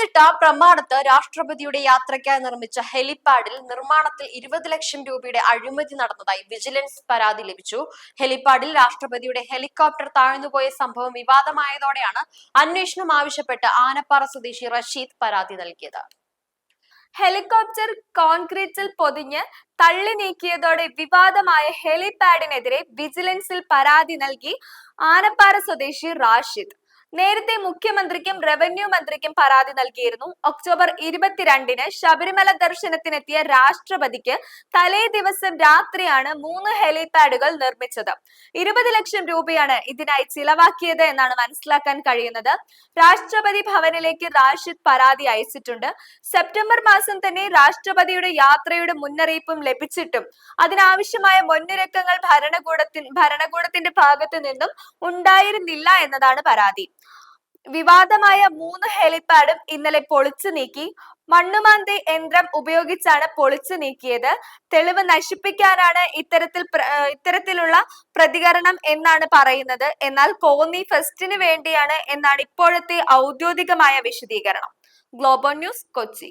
പത്തനംതിട്ട പ്രമാണത്ത് രാഷ്ട്രപതിയുടെ യാത്രയ്ക്കായി നിർമ്മിച്ച ഹെലിപാഡിൽ നിർമ്മാണത്തിൽ ഇരുപത് ലക്ഷം രൂപയുടെ അഴിമതി നടന്നതായി വിജിലൻസ് പരാതി ലഭിച്ചു. ഹെലിപാഡിൽ രാഷ്ട്രപതിയുടെ ഹെലികോപ്റ്റർ താഴ്ന്നുപോയ സംഭവം വിവാദമായതോടെയാണ് അന്വേഷണം ആവശ്യപ്പെട്ട് ആനപ്പാറ സ്വദേശി റഷീദ് പരാതി നൽകിയത്. ഹെലികോപ്റ്റർ കോൺക്രീറ്റിൽ പൊതിഞ്ഞ് തള്ളി നീക്കിയതോടെ വിവാദമായ ഹെലിപാഡിനെതിരെ വിജിലൻസിൽ പരാതി നൽകി ആനപ്പാറ സ്വദേശി റാഷിദ്. നേരത്തെ മുഖ്യമന്ത്രിക്കും റവന്യൂ മന്ത്രിക്കും പരാതി നൽകിയിരുന്നു. ഒക്ടോബർ ഇരുപത്തിരണ്ടിന് ശബരിമല ദർശനത്തിനെത്തിയ രാഷ്ട്രപതിക്ക് തലേ ദിവസം രാത്രിയാണ് മൂന്ന് ഹെലിപാഡുകൾ നിർമ്മിച്ചത്. ഇരുപത് ലക്ഷം രൂപയാണ് ഇതിനായി ചിലവാക്കിയത് എന്നാണ് മനസ്സിലാക്കാൻ കഴിയുന്നത്. രാഷ്ട്രപതി ഭവനിലേക്ക് റാഷിദ് പരാതി അയച്ചിട്ടുണ്ട്. സെപ്റ്റംബർ മാസം തന്നെ രാഷ്ട്രപതിയുടെ യാത്രയുടെ മുന്നറിയിപ്പും ലഭിച്ചിട്ടും അതിനാവശ്യമായ മുന്നൊരുക്കങ്ങൾ ഭരണകൂടത്തിന് ഭരണകൂടത്തിന്റെ ഭാഗത്തു നിന്നും ഉണ്ടായിരുന്നില്ല എന്നതാണ് പരാതി. വിവാദമായ മൂന്ന് ഹെലിപാഡും ഇന്നലെ പൊളിച്ചു നീക്കി. മണ്ണുമാന്തി യന്ത്രം ഉപയോഗിച്ചാണ് പൊളിച്ചു നീക്കിയത്. തെളിവ് നശിപ്പിക്കാനാണ് ഇത്തരത്തിൽ ഇത്തരത്തിലുള്ള പ്രതികരണം എന്നാണ് പറയുന്നത്. എന്നാൽ കോന്നി ഫെസ്റ്റിന് വേണ്ടിയാണ് എന്നാണ് ഇപ്പോഴത്തെ ഔദ്യോഗികമായ വിശദീകരണം. Global news Kochi.